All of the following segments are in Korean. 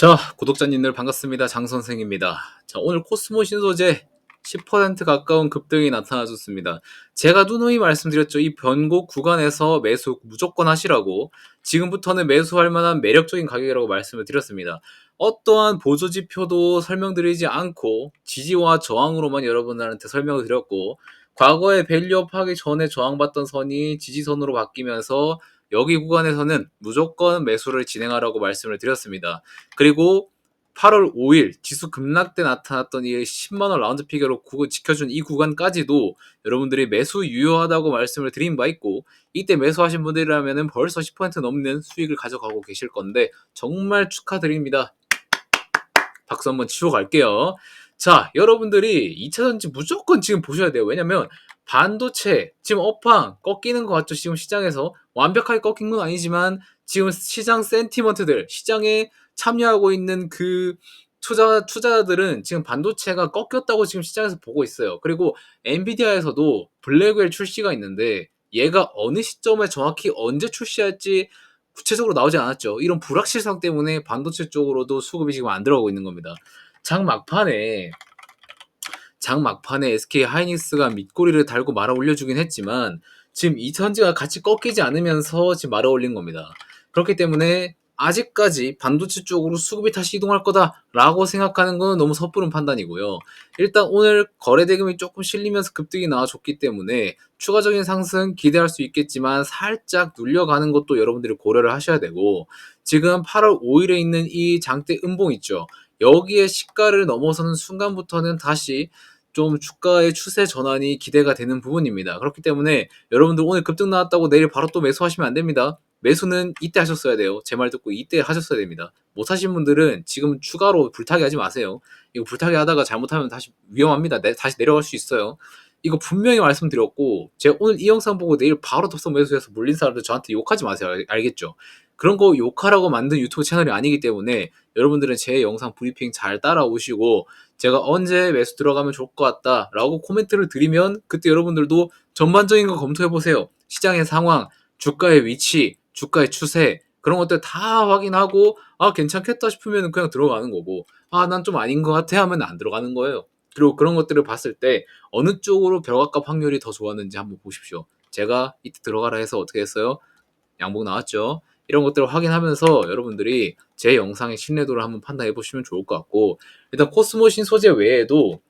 자, 구독자님들 반갑습니다. 장 선생입니다. 자, 오늘 코스모 신소재 10% 가까운 급등이 나타나줬습니다. 제가 누누이 말씀드렸죠. 이 변곡 구간에서 매수 무조건 하시라고 지금부터는 매수할 만한 매력적인 가격이라고 말씀을 드렸습니다. 어떠한 보조 지표도 설명드리지 않고 지지와 저항으로만 여러분들한테 설명을 드렸고 과거에 밸류업 하기 전에 저항받던 선이 지지선으로 바뀌면서 여기 구간에서는 무조건 매수를 진행하라고 말씀을 드렸습니다. 그리고 8월 5일 지수 급락 때 나타났던 이 10만원 라운드 피겨로 지켜준 이 구간까지도 여러분들이 매수 유효하다고 말씀을 드린 바 있고 이때 매수하신 분들이라면 벌써 10% 넘는 수익을 가져가고 계실 건데 정말 축하드립니다. 박수 한번 치고 갈게요. 자, 여러분들이 2차전지 무조건 지금 보셔야 돼요. 왜냐면 반도체 지금 업황 꺾이는 것 같죠? 지금 시장에서 완벽하게 꺾인 건 아니지만 지금 시장 센티먼트들 시장에 참여하고 있는 그 투자 투자자들은 지금 반도체가 꺾였다고 지금 시장에서 보고 있어요. 그리고 엔비디아에서도 블랙웰 출시가 있는데 얘가 어느 시점에 정확히 언제 출시할지 구체적으로 나오지 않았죠. 이런 불확실성 때문에 반도체 쪽으로도 수급이 지금 안 들어가고 있는 겁니다. 장 막판에 장 막판에 SK 하이닉스가 밑꼬리를 달고 말아 올려주긴 했지만 지금 이천지가 같이 꺾이지 않으면서 지금 말아 올린 겁니다. 그렇기 때문에 아직까지 반도체 쪽으로 수급이 다시 이동할 거다라고 생각하는 건 너무 섣부른 판단이고요. 일단 오늘 거래 대금이 조금 실리면서 급등이 나와줬기 때문에 추가적인 상승 기대할 수 있겠지만 살짝 눌려가는 것도 여러분들이 고려를 하셔야 되고 지금 8월 5일에 있는 이 장대 음봉 있죠. 여기에 시가를 넘어서는 순간부터는 다시 좀 주가의 추세 전환이 기대가 되는 부분입니다. 그렇기 때문에 여러분들 오늘 급등 나왔다고 내일 바로 또 매수하시면 안 됩니다. 매수는 이때 하셨어야 돼요. 제 말 듣고 이때 하셨어야 됩니다. 못 하신 분들은 지금 추가로 불타기 하지 마세요. 이거 불타기 하다가 잘못하면 다시 위험합니다. 내, 다시 내려갈 수 있어요. 이거 분명히 말씀드렸고 제가 오늘 이 영상 보고 내일 바로 덥석 매수해서 물린 사람들 저한테 욕하지 마세요. 알겠죠? 그런 거 욕하라고 만든 유튜브 채널이 아니기 때문에 여러분들은 제 영상 브리핑 잘 따라오시고 제가 언제 매수 들어가면 좋을 것 같다 라고 코멘트를 드리면 그때 여러분들도 전반적인 거 검토해 보세요. 시장의 상황, 주가의 위치, 주가의 추세 그런 것들 다 확인하고 아 괜찮겠다 싶으면 그냥 들어가는 거고 아 난 좀 아닌 것 같아 하면 안 들어가는 거예요. 그리고 그런 것들을 봤을 때 어느 쪽으로 벽압값 확률이 더 좋았는지 한번 보십시오. 제가 이때 들어가라 해서 어떻게 했어요? 양복 나왔죠. 이런 것들을 확인하면서 여러분들이 제 영상의 신뢰도를 한번 판단해 보시면 좋을 것 같고 일단 코스모신 소재 외에도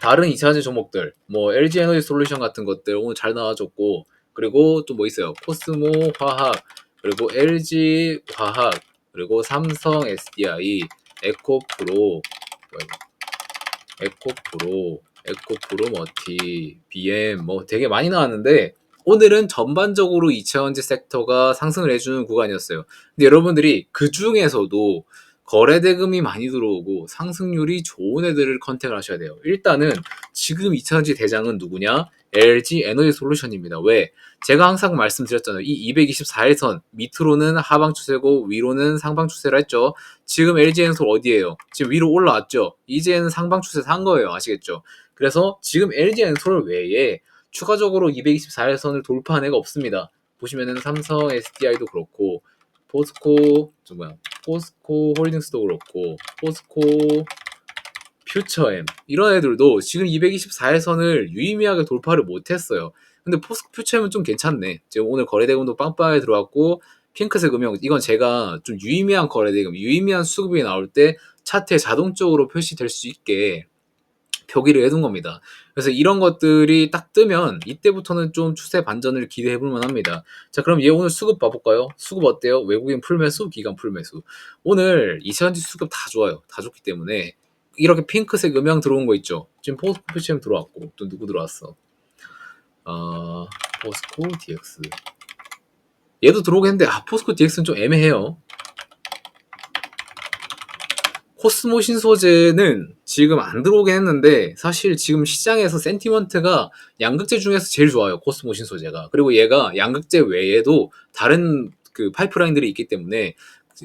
다른 2차전지 종목들 뭐 LG 에너지 솔루션 같은 것들 오늘 잘 나와줬고 그리고 또 뭐 있어요? 코스모 화학 그리고 LG 화학 그리고 삼성 SDI 에코프로 에코프로 에코프로 머티 BM 뭐 되게 많이 나왔는데 오늘은 전반적으로 2차전지 섹터가 상승을 해주는 구간이었어요. 근데 여러분들이 그 중에서도 거래 대금이 많이 들어오고 상승률이 좋은 애들을 컨택을 하셔야 돼요. 일단은 지금 2차전지 대장은 누구냐? LG 에너지 솔루션입니다. 왜? 제가 항상 말씀드렸잖아요. 이 224일선 밑으로는 하방 추세고 위로는 상방 추세라 했죠. 지금 LG 엔솔 어디에요? 지금 위로 올라왔죠. 이제는 상방 추세 산 거예요. 아시겠죠? 그래서 지금 LG 엔솔 외에 추가적으로 224일선을 돌파한 애가 없습니다. 보시면은 삼성 SDI도 그렇고 포스코 저 뭐야 포스코 홀딩스도 그렇고 포스코 퓨처엠 이런 애들도 지금 224일선을 유의미하게 돌파를 못했어요. 근데 포스코 퓨처엠은 좀 괜찮네. 지금 오늘 거래대금도 빵빵하게 들어왔고 핑크색 음영 이건 제가 좀 유의미한 거래대금, 유의미한 수급이 나올 때 차트에 자동적으로 표시될 수 있게 표기를 해둔 겁니다. 그래서 이런 것들이 딱 뜨면 이때부터는 좀 추세 반전을 기대해 볼 만합니다. 자, 그럼 얘 오늘 수급 봐볼까요? 수급 어때요? 외국인 풀매수, 기관 풀매수. 오늘 이시현지 수급 다 좋아요. 다 좋기 때문에 이렇게 핑크색 음영 들어온 거 있죠. 지금 포스코 퓨처엠 들어왔고 또 누구 들어왔어? 어, 포스코 DX. 얘도 들어오겠는데 아 포스코 DX는 좀 애매해요. 코스모 신소재는 지금 안 들어오긴 했는데 사실 지금 시장에서 센티먼트가 양극재 중에서 제일 좋아요. 코스모 신소재가. 그리고 얘가 양극재 외에도 다른 그 파이프라인들이 있기 때문에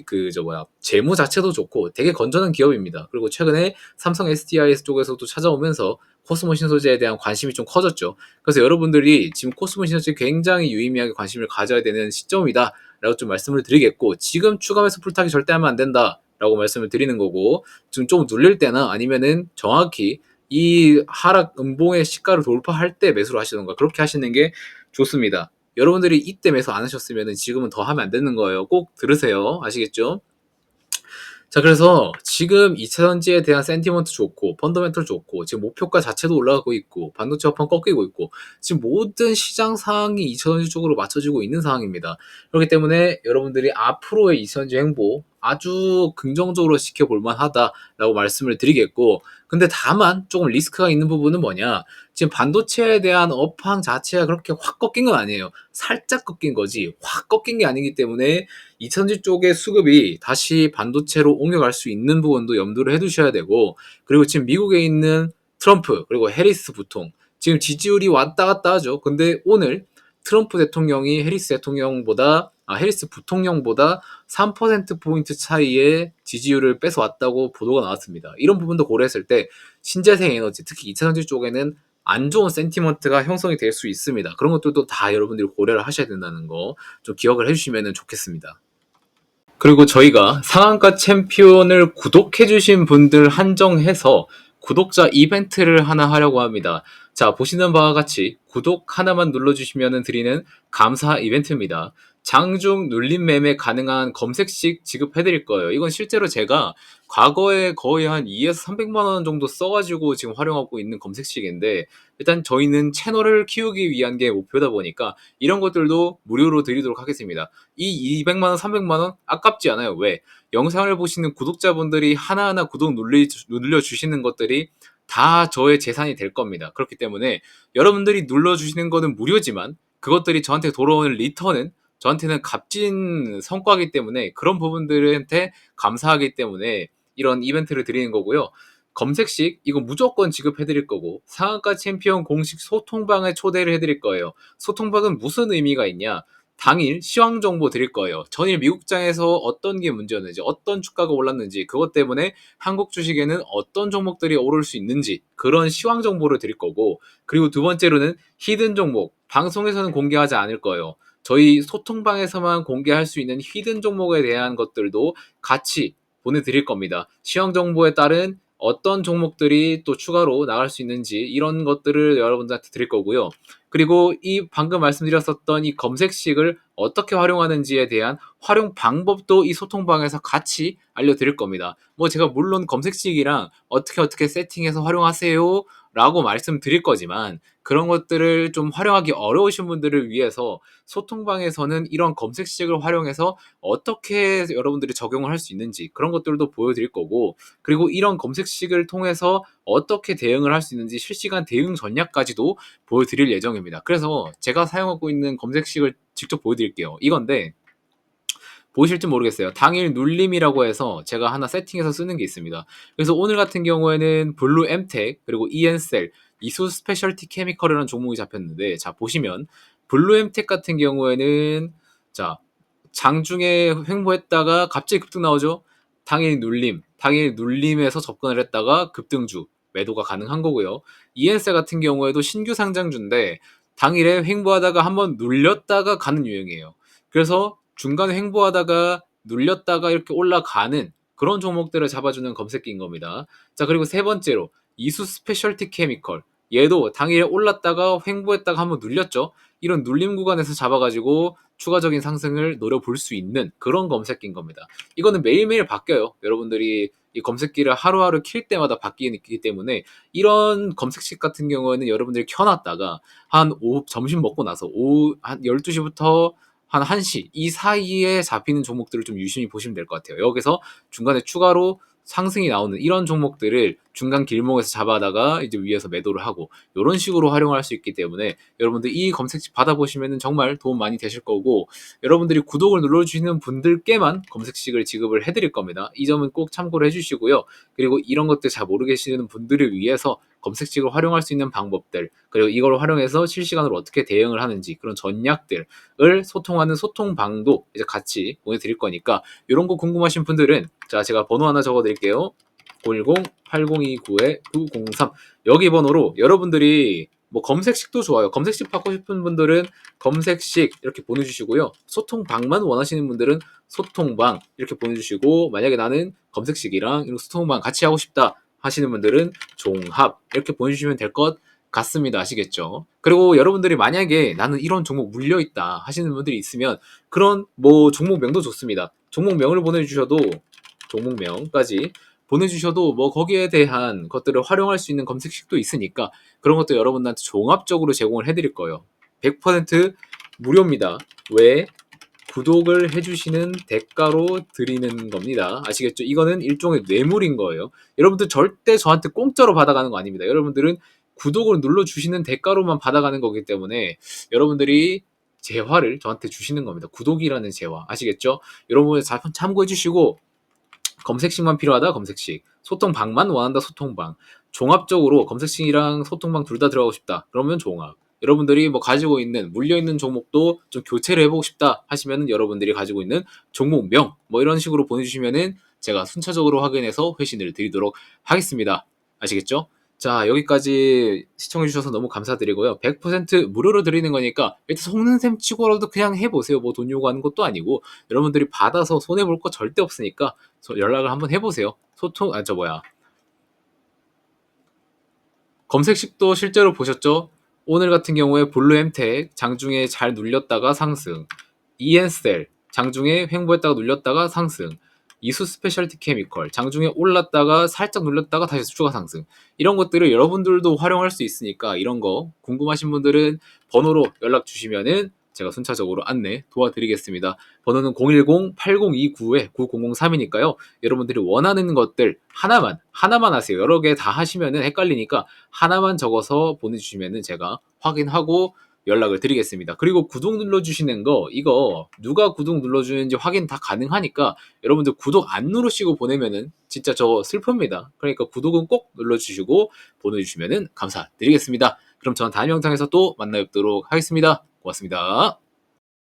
그 저 뭐야 재무 자체도 좋고 되게 건전한 기업입니다. 그리고 최근에 삼성 SDI 쪽에서도 찾아오면서 코스모 신 소재에 대한 관심이 좀 커졌죠. 그래서 여러분들이 지금 코스모 신 소재 굉장히 유의미하게 관심을 가져야 되는 시점이다. 라고 좀 말씀을 드리겠고 지금 추가해서 풀타기 절대 하면 안 된다. 라고 말씀을 드리는 거고 좀, 좀 눌릴 때나 아니면은 정확히 이 하락 음봉의 시가를 돌파할 때 매수를 하시던가 그렇게 하시는 게 좋습니다. 여러분들이 이때 매수 안 하셨으면 지금은 더 하면 안 되는 거예요. 꼭 들으세요. 아시겠죠? 자, 그래서 지금 2차전지에 대한 센티먼트 좋고, 펀더멘털 좋고, 지금 목표가 자체도 올라가고 있고, 반도체 업황 꺾이고 있고, 지금 모든 시장 상황이 2차전지 쪽으로 맞춰지고 있는 상황입니다. 그렇기 때문에 여러분들이 앞으로의 2차전지 행보 아주 긍정적으로 지켜볼 만하다라고 말씀을 드리겠고, 근데 다만 조금 리스크가 있는 부분은 뭐냐? 지금 반도체에 대한 업황 자체가 그렇게 확 꺾인 건 아니에요. 살짝 꺾인 거지, 확 꺾인 게 아니기 때문에 2차전지 쪽의 수급이 다시 반도체로 옮겨갈 수 있는 부분도 염두를 해 두셔야 되고, 그리고 지금 미국에 있는 트럼프, 그리고 해리스 부통, 지금 지지율이 왔다 갔다 하죠. 근데 오늘 트럼프 대통령이 해리스 대통령보다 아, 해리스 부통령보다 3%포인트 차이의 지지율을 뺏어왔다고 보도가 나왔습니다. 이런 부분도 고려했을 때 신재생 에너지, 특히 2차 전지 쪽에는 안 좋은 센티먼트가 형성이 될 수 있습니다. 그런 것들도 다 여러분들이 고려를 하셔야 된다는 거 좀 기억을 해주시면 좋겠습니다. 그리고 저희가 상한가 챔피언을 구독해주신 분들 한정해서 구독자 이벤트를 하나 하려고 합니다. 자, 보시는 바와 같이 구독 하나만 눌러주시면 드리는 감사 이벤트입니다. 장중 눌림 매매 가능한 검색식 지급해드릴 거예요. 이건 실제로 제가 과거에 거의 한 2에서 300만 원 정도 써가지고 지금 활용하고 있는 검색식인데 일단 저희는 채널을 키우기 위한 게 목표다 보니까 이런 것들도 무료로 드리도록 하겠습니다. 이 200만 원, 300만 원 아깝지 않아요. 왜? 영상을 보시는 구독자분들이 하나하나 구독 눌러주시는 것들이 다 저의 재산이 될 겁니다. 그렇기 때문에 여러분들이 눌러주시는 거는 무료지만 그것들이 저한테 돌아오는 리턴은 저한테는 값진 성과이기 때문에 그런 부분들한테 감사하기 때문에 이런 이벤트를 드리는 거고요. 검색식 이거 무조건 지급해 드릴 거고 상한가 챔피언 공식 소통방에 초대를 해 드릴 거예요. 소통방은 무슨 의미가 있냐? 당일 시황 정보 드릴 거예요. 전일 미국장에서 어떤 게 문제였는지, 어떤 주가가 올랐는지, 그것 때문에 한국 주식에는 어떤 종목들이 오를 수 있는지, 그런 시황 정보를 드릴 거고, 그리고 두 번째로는 히든 종목, 방송에서는 공개하지 않을 거예요. 저희 소통방에서만 공개할 수 있는 히든 종목에 대한 것들도 같이 보내드릴 겁니다. 시황 정보에 따른 어떤 종목들이 또 추가로 나갈 수 있는지 이런 것들을 여러분들한테 드릴 거고요. 그리고 이 방금 말씀드렸었던 이 검색식을 어떻게 활용하는지에 대한 활용 방법도 이 소통방에서 같이 알려드릴 겁니다. 뭐 제가 물론 검색식이랑 어떻게 어떻게 세팅해서 활용하세요 라고 말씀드릴 거지만 그런 것들을 좀 활용하기 어려우신 분들을 위해서 소통방에서는 이런 검색식을 활용해서 어떻게 여러분들이 적용을 할 수 있는지 그런 것들도 보여드릴 거고 그리고 이런 검색식을 통해서 어떻게 대응을 할 수 있는지 실시간 대응 전략까지도 보여드릴 예정입니다. 그래서 제가 사용하고 있는 검색식을 직접 보여드릴게요. 이건데 보실지 모르겠어요. 당일 눌림이라고 해서 제가 하나 세팅해서 쓰는 게 있습니다. 그래서 오늘 같은 경우에는 블루 엠텍 그리고 이엔셀 이수 스페셜티 케미컬이라는 종목이 잡혔는데 자 보시면 블루 엠텍 같은 경우에는 자 장중에 횡보했다가 갑자기 급등 나오죠. 당일 눌림, 당일 눌림에서 접근을 했다가 급등주 매도가 가능한 거고요. 이엔셀 같은 경우에도 신규 상장주인데 당일에 횡보하다가 한번 눌렸다가 가는 유형이에요. 그래서 중간에 횡보하다가 눌렸다가 이렇게 올라가는 그런 종목들을 잡아주는 검색기인 겁니다. 자, 그리고 세 번째로 이수 스페셜티 케미컬. 얘도 당일에 올랐다가 횡보했다가 한번 눌렸죠. 이런 눌림 구간에서 잡아가지고 추가적인 상승을 노려볼 수 있는 그런 검색기인 겁니다. 이거는 매일매일 바뀌어요. 여러분들이 이 검색기를 하루하루 킬 때마다 바뀌기 때문에 이런 검색식 같은 경우에는 여러분들이 켜놨다가 한 오후 점심 먹고 나서 오후 한 12시부터 한 1시 이 사이에 잡히는 종목들을 좀 유심히 보시면 될 것 같아요. 여기서 중간에 추가로 상승이 나오는 이런 종목들을 중간 길목에서 잡아다가 이제 위에서 매도를 하고 이런 식으로 활용할 수 있기 때문에 여러분들 이 검색식 받아보시면 정말 도움 많이 되실 거고 여러분들이 구독을 눌러주시는 분들께만 검색식을 지급을 해드릴 겁니다. 이 점은 꼭 참고를 해주시고요. 그리고 이런 것들 잘 모르겠시는 분들을 위해서 검색식을 활용할 수 있는 방법들 그리고 이걸 활용해서 실시간으로 어떻게 대응을 하는지 그런 전략들을 소통하는 소통방도 이제 같이 보내드릴 거니까 이런 거 궁금하신 분들은 자 제가 번호 하나 적어드릴게요. 010-8029-903 여기 번호로 여러분들이 뭐 검색식도 좋아요. 검색식 받고 싶은 분들은 검색식 이렇게 보내주시고요. 소통방만 원하시는 분들은 소통방 이렇게 보내주시고 만약에 나는 검색식이랑 소통방 같이 하고 싶다 하시는 분들은 종합 이렇게 보내주시면 될 것 같습니다. 아시겠죠? 그리고 여러분들이 만약에 나는 이런 종목 물려 있다 하시는 분들이 있으면 그런 뭐 종목명도 좋습니다. 종목명을 보내주셔도 종목명까지 보내주셔도 뭐 거기에 대한 것들을 활용할 수 있는 검색식도 있으니까 그런 것도 여러분들한테 종합적으로 제공을 해드릴 거예요. 100% 무료입니다. 왜? 구독을 해주시는 대가로 드리는 겁니다. 아시겠죠? 이거는 일종의 뇌물인 거예요. 여러분들 절대 저한테 공짜로 받아가는 거 아닙니다. 여러분들은 구독을 눌러주시는 대가로만 받아가는 거기 때문에 여러분들이 재화를 저한테 주시는 겁니다. 구독이라는 재화. 아시겠죠? 여러분 잘 참고해 주시고 검색식만 필요하다 검색식 소통방만 원한다 소통방 종합적으로 검색식이랑 소통방 둘 다 들어가고 싶다 그러면 종합 여러분들이 뭐 가지고 있는 물려 있는 종목도 좀 교체를 해보고 싶다 하시면은 여러분들이 가지고 있는 종목명 뭐 이런 식으로 보내주시면은 제가 순차적으로 확인해서 회신을 드리도록 하겠습니다 아시겠죠? 자 여기까지 시청해주셔서 너무 감사드리고요 100% 무료로 드리는 거니까 일단 속는 셈 치고라도 그냥 해보세요 뭐 돈 요구하는 것도 아니고 여러분들이 받아서 손해 볼 거 절대 없으니까 소- 연락을 한번 해보세요. 소통, 아, 저 뭐야. 검색식도 실제로 보셨죠? 오늘 같은 경우에 볼루 엠텍 장중에 잘 눌렸다가 상승. 이엔셀 장중에 횡보했다가 눌렸다가 상승. 이수 스페셜티 케미컬 장중에 올랐다가 살짝 눌렸다가 다시 추가 상승. 이런 것들을 여러분들도 활용할 수 있으니까 이런 거 궁금하신 분들은 번호로 연락 주시면은 제가 순차적으로 안내 도와드리겠습니다. 번호는 010-8029-9003이니까요. 여러분들이 원하는 것들 하나만 하나만 하세요. 여러 개 다 하시면은 헷갈리니까 하나만 적어서 보내주시면은 제가 확인하고 연락을 드리겠습니다. 그리고 구독 눌러주시는 거 이거 누가 구독 눌러주는지 확인 다 가능하니까 여러분들 구독 안 누르시고 보내면은 진짜 저 슬픕니다. 그러니까 구독은 꼭 눌러주시고 보내주시면은 감사드리겠습니다. 그럼 저는 다음 영상에서 또 만나 뵙도록 하겠습니다. 고맙습니다.